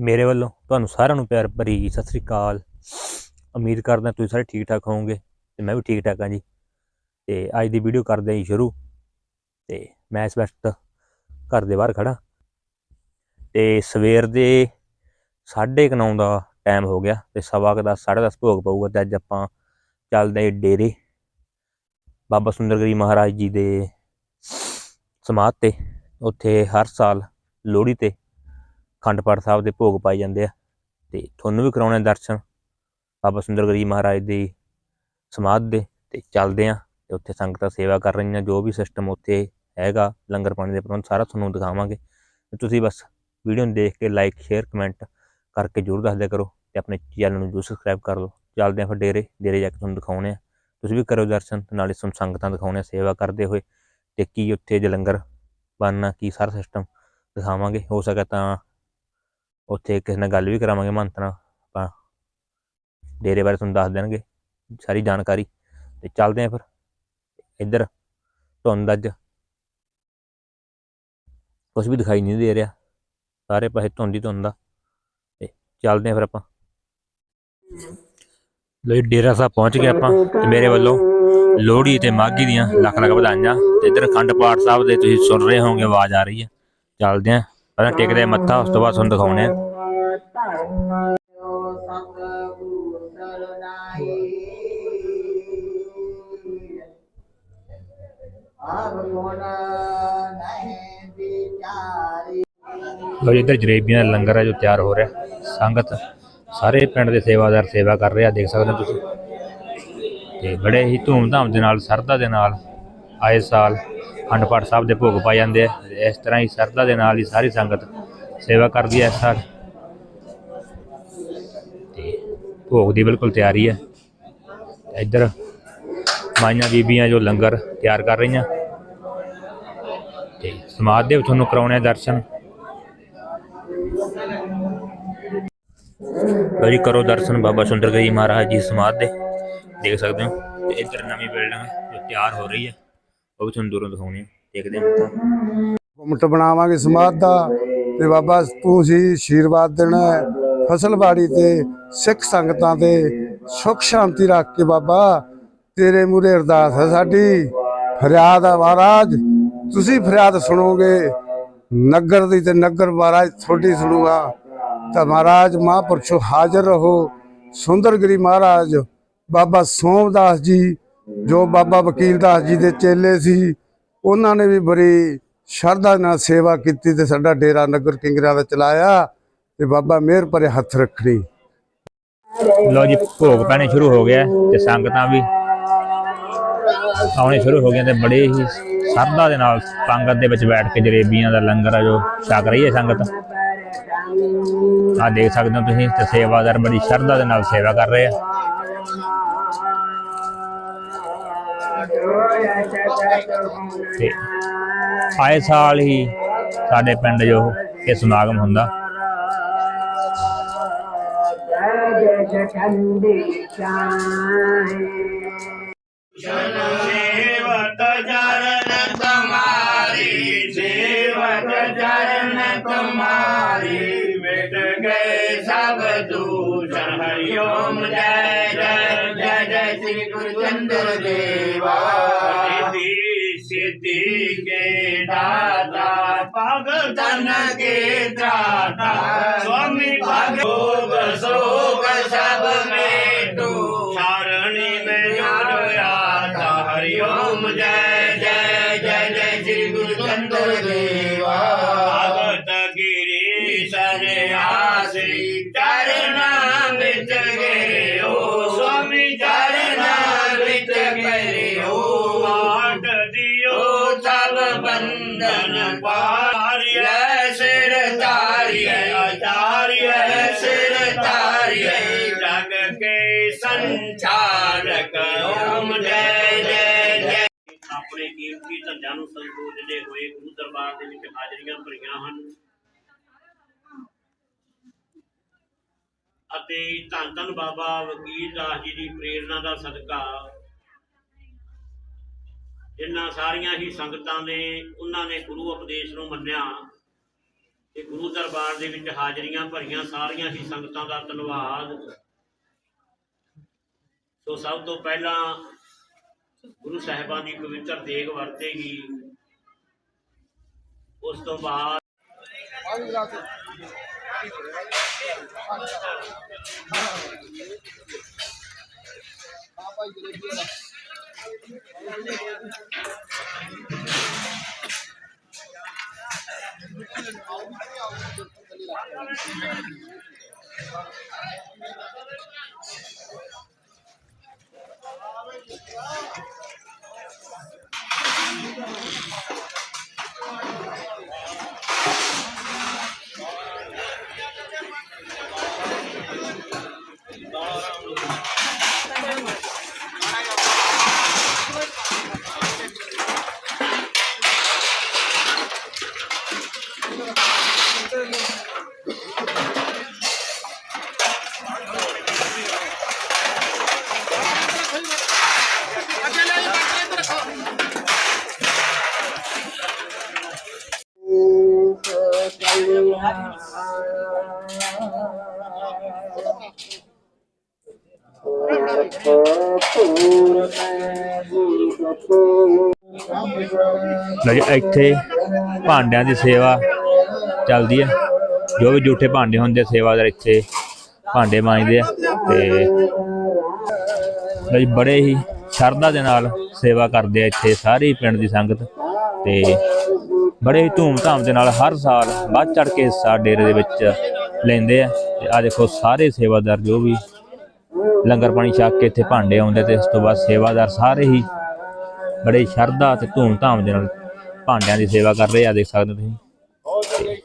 ਮੇਰੇ ਵੱਲੋਂ ਤੁਹਾਨੂੰ ਸਾਰਿਆਂ ਨੂੰ ਪਿਆਰ ਭਰੀ ਸਤਿ ਸ੍ਰੀ ਅਕਾਲ। ਉਮੀਦ ਕਰਦਾ ਤੁਸੀਂ ਸਾਰੇ ਠੀਕ ਠਾਕ ਹੋਵੋਗੇ ਤੇ ਮੈਂ ਵੀ ਠੀਕ ਠਾਕ ਹਾਂ ਜੀ। ਤੇ ਅੱਜ ਦੀ ਵੀਡੀਓ ਕਰਦੇ ਹਾਂ ਜੀ ਸ਼ੁਰੂ। ਤੇ ਮੈਂ ਇਸ ਵਕਤ ਘਰ ਦੇ ਬਾਹਰ ਖੜਾ ਤੇ ਸਵੇਰ ਦੇ 9:30 ਦਾ ਟਾਈਮ ਹੋ ਗਿਆ ਤੇ ਸਵਾ ਕੁ ਦਸ 10:30 ਭੋਗ ਪਊਗਾ ਤੇ ਅੱਜ ਆਪਾਂ ਚੱਲਦੇ ਡੇਰੇ। ਬਾਬਾ ਸੁੰਦਰਗਰੀ ਮਹਾਰਾਜ ਜੀ ਦੇ ਸਮਾਧ ਤੇ। ਉੱਥੇ ਹਰ ਸਾਲ ਲੋਹੜੀ ਤੇ ਅਖੰਡ ਪਾਠ ਸਾਹਿਬ ਦੇ ਭੋਗ ਪਾਏ ਜਾਂਦੇ ਆ ਤੇ ਤੁਹਾਨੂੰ ਵੀ ਕਰਾਉਣੇ ਦਰਸ਼ਨ ਬਾਬਾ ਸੁੰਦਰਗਰੀ ਮਹਾਰਾਜ ਦੀ ਸਮਾਧ ਦੇ ਤੇ ਚੱਲਦੇ ਆ ਤੇ ਉੱਥੇ ਸੰਗਤਾਂ ਸੇਵਾ ਕਰ ਰਹੀਆਂ, ਜੋ ਵੀ ਸਿਸਟਮ ਉੱਥੇ ਹੈਗਾ, ਲੰਗਰ ਪਾਣੀ ਦੇ ਪ੍ਰਬੰਧ ਸਾਰਾ ਤੁਹਾਨੂੰ ਦਿਖਾਵਾਂਗੇ। ਤੁਸੀਂ ਬਸ ਵੀਡੀਓ ਨੂੰ ਦੇਖ ਕੇ ਲਾਈਕ ਸ਼ੇਅਰ ਕਮੈਂਟ ਕਰਕੇ ਜਰੂਰ ਦੱਸ ਦਿਆ ਕਰੋ ਤੇ ਆਪਣੇ ਚੈਨਲ ਨੂੰ ਜਰੂਰ ਸਬਸਕ੍ਰਾਈਬ ਕਰ ਲਓ। ਚੱਲਦੇ ਆ ਫਿਰ ਡੇਰੇ ਡੇਰੇ ਜਾ ਕੇ ਤੁਹਾਨੂੰ ਦਿਖਾਉਣੇ ਆ। ਤੁਸੀਂ ਵੀ ਕਰੋ ਦਰਸ਼ਨ ਤੇ ਨਾਲੇ ਤੁਹਾਨੂੰ ਸੰਗਤਾਂ ਦਿਖਾਉਣੇ ਆ ਸੇਵਾ ਕਰਦੇ ਹੋਏ ਤੇ ਕੀ ਉੱਥੇ ਜੇ ਲੰਗਰ ਬਣਨਾ, ਕੀ ਸਾਰਾ ਸਿਸਟਮ ਦਿਖਾਵਾਂਗੇ। ਹੋ ਸਕੇ ਤਾਂ ਉੱਥੇ ਕਿਸੇ ਨਾਲ ਗੱਲ ਵੀ ਕਰਾਵਾਂਗੇ ਮਹੰਤ ਨਾਲ, ਆਪਾਂ ਡੇਰੇ ਬਾਰੇ ਤੁਹਾਨੂੰ ਦੱਸ ਦੇਣਗੇ ਸਾਰੀ ਜਾਣਕਾਰੀ। ਤੇ ਚੱਲਦੇ ਆਂ ਫਿਰ, ਇੱਧਰ ਧੁੰਦ ਅੱਜ ਕੁਛ ਵੀ ਦਿਖਾਈ ਨਹੀਂ ਦੇ ਰਿਹਾ, ਸਾਰੇ ਪਾਸੇ ਧੁੰਦ ਹੀ ਧੁੰਦ ਆ। ਤੇ ਚੱਲਦੇ ਆਂ ਫਿਰ ਆਪਾਂ। ਲੋ ਡੇਰਾ ਸਾਹਿਬ ਪਹੁੰਚ ਗਏ ਆਪਾਂ, ਤੇ ਮੇਰੇ ਵੱਲੋਂ ਲੋਹੜੀ ਤੇ ਮਾਘੀ ਦੀਆਂ ਲੱਖ ਲੱਖ ਵਧਾਈਆਂ। ਤੇ ਇੱਧਰ ਅਖੰਡ ਪਾਠ ਸਾਹਿਬ ਦੇ ਤੁਸੀਂ ਸੁਣ ਰਹੇ ਹੋਵੋਗੇ, ਆਵਾਜ਼ ਆ ਰਹੀ ਹੈ। ਚੱਲਦੇ ਆਂ ਪਹਿਲਾਂ ਟੇਕਦੇ ਮੱਥਾ, ਉਸ ਤੋਂ ਬਾਅਦ ਤੁਹਾਨੂੰ ਦਿਖਾਉਣੇ ਆ। ਲੋ ਜੀ, ਇੱਧਰ ਜਰੇਬੀਆਂ ਦਾ ਲੰਗਰ ਹੈ ਜੋ ਤਿਆਰ ਹੋ ਰਿਹਾ। ਸੰਗਤ ਸਾਰੇ ਪਿੰਡ ਦੇ ਸੇਵਾਦਾਰ ਸੇਵਾ ਕਰ ਰਹੇ ਆ ਦੇਖ ਸਕਦੇ ਹੋ ਤੁਸੀਂ। ਤੇ ਬੜੇ ਹੀ ਧੂਮਧਾਮ ਦੇ ਨਾਲ ਸਰਦਾ ਦੇ ਨਾਲ ਆਏ ਸਾਲ। ਅਖੰਡ ਪਾਠ ਸਾਹਿਬ ਦੇ ਭੋਗ ਪਾਏ ਜਾਂਦੇ ਆ ਇਸ ਤਰ੍ਹਾਂ ਹੀ ਸਰਦਾ ਦੇ ਨਾਲ ਹੀ ਸਾਰੀ ਸੰਗਤ ਸੇਵਾ ਕਰਦੀ ਹੈ ਇਸ ਸਾਲ। ਤੇ ਭੋਗ ਦੀ ਬਿਲਕੁਲ ਤਿਆਰੀ ਹੈ ਇੱਧਰ ਮਾਈਆਂ ਬੀਬੀਆਂ ਜੋ ਲੰਗਰ ਤਿਆਰ ਕਰ ਰਹੀਆਂ। ਤੇ ਸਮਾਧ ਦੇ ਤੁਹਾਨੂੰ ਕਰਾਉਣੇ ਦਰਸ਼ਨ। ਲਓ ਜੀ, ਕਰੋ ਦਰਸ਼ਨ ਬਾਬਾ ਸੁੰਦਰ ਜੀ ਮਹਾਰਾਜ ਜੀ ਸਮਾਧ ਦੇ। ਦੇਖ ਸਕਦੇ ਹੋ, ਤੇ ਇੱਧਰ ਨਵੀਂ ਬਿਲਡਿੰਗ ਜੋ ਤਿਆਰ ਹੋ ਰਹੀ ਹੈ ਉਹ ਵੀ ਤੁਹਾਨੂੰ ਦੂਰੋਂ ਦਿਖਾਉਣੀ ਹੈ ਦੇਖਦੇ ਹਾਂ ਮੱਥਾ ਗੁੰਮਟ ਬਣਾਵਾਂਗੇ ਸਮਾਧ ਦਾ ਤੇ ਬਾਬਾ ਤੂੰ ਸੀ ਆਸ਼ੀਰਵਾਦ ਦੇਣਾ ਹੈ। ਫਸਲਬਾੜੀ ਤੇ ਸਿੱਖ ਸੰਗਤਾਂ ਤੇ ਸੁਖ ਸ਼ਾਂਤੀ ਰੱਖ ਕੇ ਬਾਬਾ ਤੇਰੇ ਮੂਰੇ ਅਰਦਾਸ ਹੈ ਸਾਡੀ। ਫਰਿਆਦ ਹੈ ਮਹਾਰਾਜ ਤੁਸੀਂ ਫਰਿਆਦ ਸੁਣੋਗੇ। ਨਗਰ ਦੀ ਤੇ ਨਗਰ ਮਹਾਰਾਜ ਤੁਹਾਡੀ ਸੁਣੂਗਾ। ਤਾਂ ਮਹਾਰਾਜ ਮਹਾਂਪੁਰਸ਼ੋ ਹਾਜ਼ਰ ਰਹੋ। ਸੁੰਦਰਗਿਰੀ ਮਹਾਰਾਜ ਬਾਬਾ ਸੋਮਦਾਸ ਜੀ ਜੋ ਬਾਬਾ ਵਕੀਲ ਦਾਸ ਜੀ ਦੇ ਚੇਲੇ ਸੀ, ਉਹਨਾਂ ਨੇ ਵੀ ਬੜੀ ਸ਼ਰਧਾ ਨਾਲ ਸੇਵਾ ਕੀਤੀ ਤੇ ਸਾਡਾ ਡੇਰਾ ਨਗਰ ਕਿੰਗਰਾ ਦਾ ਚਲਾਇਆ ਤੇ ਬਾਬਾ ਮਿਹਰ ਭਰੇ ਹੱਥ ਰੱਖਣੀ। ਲਓ ਜੀ, ਭੋਗ ਪੈਣੇ ਸ਼ੁਰੂ ਹੋ ਗਿਆ ਤੇ ਸੰਗਤਾਂ ਵੀ ਆਉਣੇ ਸ਼ੁਰੂ ਹੋ ਗਈਆਂ ਤੇ ਬੜੇ ਹੀ ਸ਼ਰਧਾ ਦੇ ਨਾਲ ਸੰਗਤ ਦੇ ਵਿੱਚ ਬੈਠ ਕੇ ਜਲੇਬੀਆਂ ਦਾ ਲੰਗਰ ਆ ਜੋ ਛਕ ਰਹੀ ਹੈ ਸੰਗਤ। ਆ ਦੇਖ ਸਕਦੇ ਹੋ ਤੁਸੀਂ ਤੇ ਸੇਵਾਦਾਰ ਬੜੀ ਸ਼ਰਧਾ ਦੇ ਨਾਲ ਸੇਵਾ ਕਰ ਰਹੇ ਆ। ਤੇ ਆਏ ਸਾਲ ਹੀ ਸਾਡੇ ਪਿੰਡ ਜੋ ਇਹ ਸਮਾਗਮ ਹੁੰਦਾ। ਜਨਮੇਵਤ ਜਰਨ ਤੁਮਾਰੀ ਸੇਵਤ ਜਰਨ ਤੁਮਾਰੀ ਮਿਟ ਗਏ ਸਭ ਦੂਸ਼ਣ ਹਰਿਓਮ ਜੈ ਜੈ। श्री गुरुचंद्र देवा रिद्धि सिद्धि के दाता भगतन के त्राता स्वामी भगोग शोक सब में तू सारणी में जोड़ आता हरिओम जय जय जय जय श्री गुरु चंद्र देवा भगत गिरी सन्यासी ਆਪਣੇ ਹੋਏ ਗੁਰੂ ਦਰਬਾਰ ਦੇ ਵਿੱਚ ਹਾਜ਼ਰੀਆਂ ਭਰੀਆਂ ਹਨ। ਅਤੇ ਧੰਨ ਧੰਨ ਬਾਬਾ ਵਕੀਲ ਦਾਸ ਜੀ ਦੀ ਪ੍ਰੇਰਣਾ ਦਾ ਸਦਕਾ ਜਿਨ੍ਹਾਂ ਸਾਰੀਆਂ ਹੀ ਸੰਗਤਾਂ ਨੇ, ਉਹਨਾਂ ਨੇ ਗੁਰੂ ਉਪਦੇਸ਼ ਨੂੰ ਮੰਨਿਆ ਤੇ ਗੁਰੂ ਦਰਬਾਰ ਦੇ ਵਿੱਚ ਹਾਜ਼ਰੀਆਂ ਭਰੀਆਂ ਸਾਰੀਆਂ ਹੀ ਸੰਗਤਾਂ ਦਾ ਧੰਨਵਾਦ। ਸੋ ਸਭ ਤੋਂ ਪਹਿਲਾਂ ਗੁਰੂ ਸਾਹਿਬਾਨ ਦੀ ਪਵਿੱਤਰ ਦੇਗ ਵਰਤੇਗੀ। ਉਸ ਤੋਂ ਬਾਅਦ ਲਓ ਜੀ, ਇੱਥੇ ਭਾਂਡਿਆਂ ਦੀ ਸੇਵਾ ਚੱਲਦੀ ਹੈ ਜੋ ਵੀ ਜੂਠੇ ਭਾਂਡੇ ਹੁੰਦੇ ਸੇਵਾਦਾਰ ਇੱਥੇ ਭਾਂਡੇ ਮਾਂਜਦੇ ਆ ਤੇ ਲਓ ਜੀ, ਬੜੇ ਹੀ ਸ਼ਰਧਾ ਦੇ ਨਾਲ ਸੇਵਾ ਕਰਦੇ ਆ ਇੱਥੇ ਸਾਰੀ ਪਿੰਡ ਦੀ ਸੰਗਤ ਤੇ ਬੜੇ ਹੀ ਧੂਮ-ਧਾਮ ਦੇ ਨਾਲ ਹਰ ਸਾਲ ਵੱਧ ਚੜ ਕੇ ਹਿੱਸਾ ਡੇਰੇ ਦੇ ਵਿੱਚ ਲੈਂਦੇ ਆ। ਤੇ ਆ ਦੇਖੋ ਸਾਰੇ ਸੇਵਾਦਾਰ ਜੋ ਵੀ ਲੰਗਰ ਪਾਣੀ ਛਕ ਕੇ ਇੱਥੇ ਭਾਂਡੇ ਆਉਂਦੇ ਤੇ ਇਸ ਤੋਂ ਬਾਅਦ ਸੇਵਾਦਾਰ ਸਾਰੇ ਹੀ ਬੜੇ ਸ਼ਰਧਾ ਤੇ ਧੂਮ-ਧਾਮ ਦੇ ਨਾਲ ਭਾਂਡਿਆਂ ਦੀ ਸੇਵਾ ਕਰ ਰਹੇ ਆ ਦੇਖ ਸਕਦੇ ਹੋ ਤੁਸੀਂ।